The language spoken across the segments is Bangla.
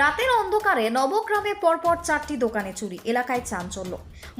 রাতের অন্ধকারে নবগ্রামে পরপর চারটি দোকানে চুরি, এলাকায় চাঞ্চল্য।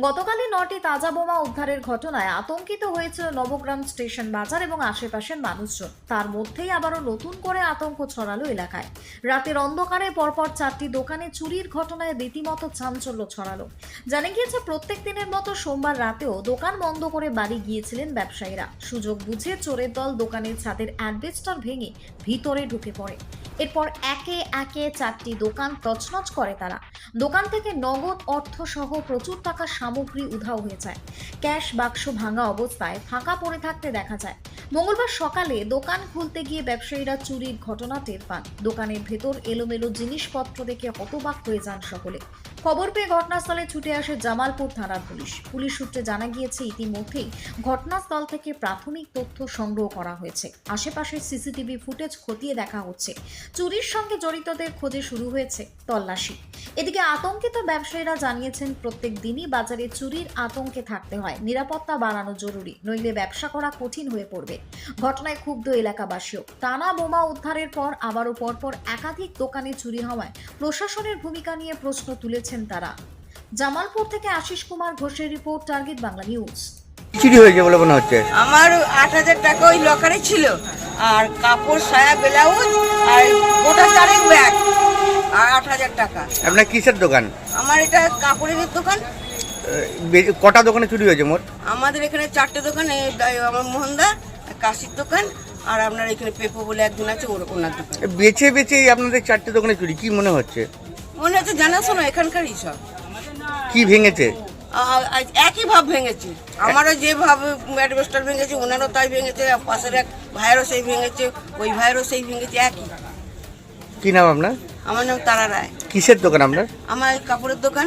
গতকালই নটি তাজা বোমা উদ্ধারের ঘটনায় আতঙ্কিত হয়েছিল নবগ্রাম স্টেশন বাজার এবং আশেপাশের মানুষজন। তার মধ্যেই আবারও নতুন করে আতঙ্ক ছড়ালো এলাকায়। রাতের অন্ধকারে পরপর চারটি দোকানে চুরির ঘটনায় রীতিমতো চাঞ্চল্য ছড়ালো। জানা গিয়েছে, প্রত্যেক দিনের মতো সোমবার রাতেও দোকান বন্ধ করে বাড়ি গিয়েছিলেন ব্যবসায়ীরা। সুযোগ বুঝে চোরের দল দোকানের ছাদের অ্যাডভেস্টার ভেঙে ভিতরে ঢুকে পড়ে। এরপর একে একে চারটি দোকান তছনছ করে তারা। দোকান থেকে নগদ অর্থ সহ প্রচুর টাকার সামগ্রী উধাও হয়ে যায়। ক্যাশ বাক্স ভাঙা অবস্থায় ফাঁকা পড়ে থাকতে দেখা যায়। মঙ্গলবার সকালে দোকান খুলতে গিয়ে ব্যবসায়ীরা চুরির ঘটনা টের পান। দোকানের ভেতর এলোমেলো জিনিসপত্র দেখে হতবাক হয়ে যান সকলে। খবর পেয়ে ঘটনাস্থলে ছুটে আসে জামালপুর থানার পুলিশ। পুলিশ সূত্রে জানা গিয়েছে, ইতিমধ্যেই ঘটনাস্থল থেকে প্রাথমিক তথ্য সংগ্রহ করা হয়েছে। আশেপাশের সিসিটিভি ফুটেজ খতিয়ে দেখা হচ্ছে। চুরির সঙ্গে জড়িতদের খোঁজে শুরু হয়েছে তল্লাশি। এদিকে আতঙ্কিত ব্যবসায়ীরা জানিয়েছেন প্রত্যেক দিনই বাজারে চুরির আতঙ্কে থাকতে হয়। নিরাপত্তা বাড়ানো জরুরি নইলে ব্যবসা করা কঠিন হয়ে পড়বে। ঘটনায় ক্ষুব্ধ এলাকাবাসীও। টানা বোমা উদ্ধারের পর আবারও পরপর একাধিক দোকানে চুরি হওয়ায় প্রশাসনের ভূমিকা নিয়ে প্রশ্ন তুলেছেন তারা। জামালপুর থেকে আশিস কুমার ঘোষের রিপোর্ট টার্গেট বাংলা নিউজ। চুরি হয়েছে বলে মনে হচ্ছে? আমার আট হাজার টাকা ওই লকারে ছিল। আর কাপড় সায়া ব্লাউজ আর হাজার টাকা। আপনার কিসের দোকান? আমার এটা কাপড়ের দোকান। কটা দোকানে চুরি হয়েছে মোট? আমাদের এখানে চারটে দোকান আমার মোহনদা কাশির দোকান আর আপনার এখানে পেপো বলে একজন আছে ওর ওনার দোকান। বেছে বেছে আপনাদের চারটে দোকানে চুরি কি মনে হচ্ছে? মনে হচ্ছে জানাশোনা এখানকারই সব। কি ভেঙেছে? একই ভাব ভেঙেছে। আমারও যে ভাব অ্যাডভেস্টার ভেঙেছে ওনারও তাই ভেঙেছে পাশের এক ভাইয়েরও সেই ভেঙেছে ওই ভাইয়েরও সেই ভেঙেছে একই। কি নাম আপনার? আমার নাম তারা রায়। কিসের দোকান আপনার? আমার কাপড়ের দোকান।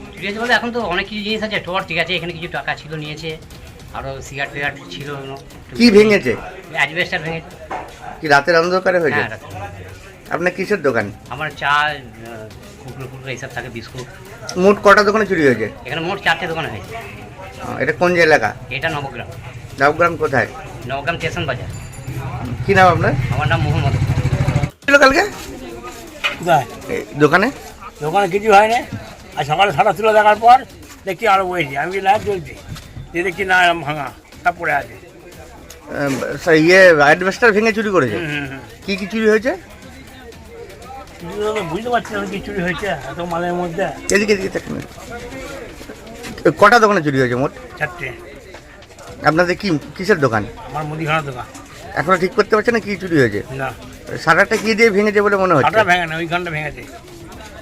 আছে বলে এখন তো অনেক কিছু জিনিস আছে টোয়ার ঠিক আছে এখানে কিছু টাকা ছিল নিয়েছে আরও সিগারেট ফিগারেট ছিল। কি ভেঙেছে? অ্যাডভেস্টার ভেঙে কি রাতের অন্ধকারে হয়েছে? হ্যাঁ রাতে। আপনার কিসের দোকান? আমার চা কুকুর কুকুর এইসব থাকে বিস্কুট। মোট কটা দোকানে চুরি হয়েছে? এখানে মোট চারটে দোকান হয়েছে। এটা কোন যে এলাকা? এটা নবগ্রাম। নবগ্রাম কোথায়? নবগ্রাম স্টেশন বাজার। কি নাম আপনার? আমার নাম মোহাম্মদ ছিল কালকে? দোকানে? দোকানে কিছু হয়নি? আর সকালে সারা তুলে দেখার পর দেখছি আরও বইছি আমি না জ্বলছি। যে দেখছি না এরম ভাঙা তা পড়ে আছে। আহ, সা- ইয়ে অ্যাডভেস্টার ভেঙে চুরি করেছে। কি কি চুরি হয়েছে? বুঝতে পারছি না কি চুরি হয়েছে এত মালের মধ্যে। এদিকে এদিকে দেখুন। কটা দোকানে চুরি হয়েছে মোট? চারটে। আপনাদের কি কিসের দোকান? আমার মুদিখানা দোকান। এখনও ঠিক করতে পারছে না কি চুরি হয়েছে? না। সারাটা কি দিয়ে ভেঙেছে বলে মনে হচ্ছে? ভেঙে না ওইখানটা ভেঙেছে।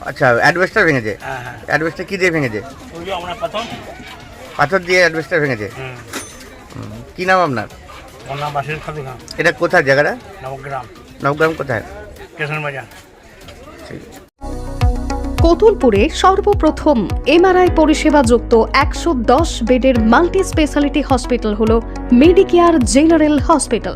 আচ্ছা অ্যাডভেস্টার ভেঙেছে। হ্যাঁ হ্যাঁ। অ্যাডভেস্টার কি দিয়ে ভেঙেছে? পাথর। দিয়ে অ্যাডভেস্টার ভেঙেছে। কি নাম আপনার? এটা কোথায় জায়গাটা? নবগ্রাম। নবগ্রাম কোথায়? স্টেশন বাজার। কতুলপুরে সর্বপ্রথম এমআরআই পরিষেবা যুক্ত একশো দশ বেডের মাল্টি স্পেশালিটি হসপিটাল হল মেডিকেয়ার জেনারেল হসপিটাল।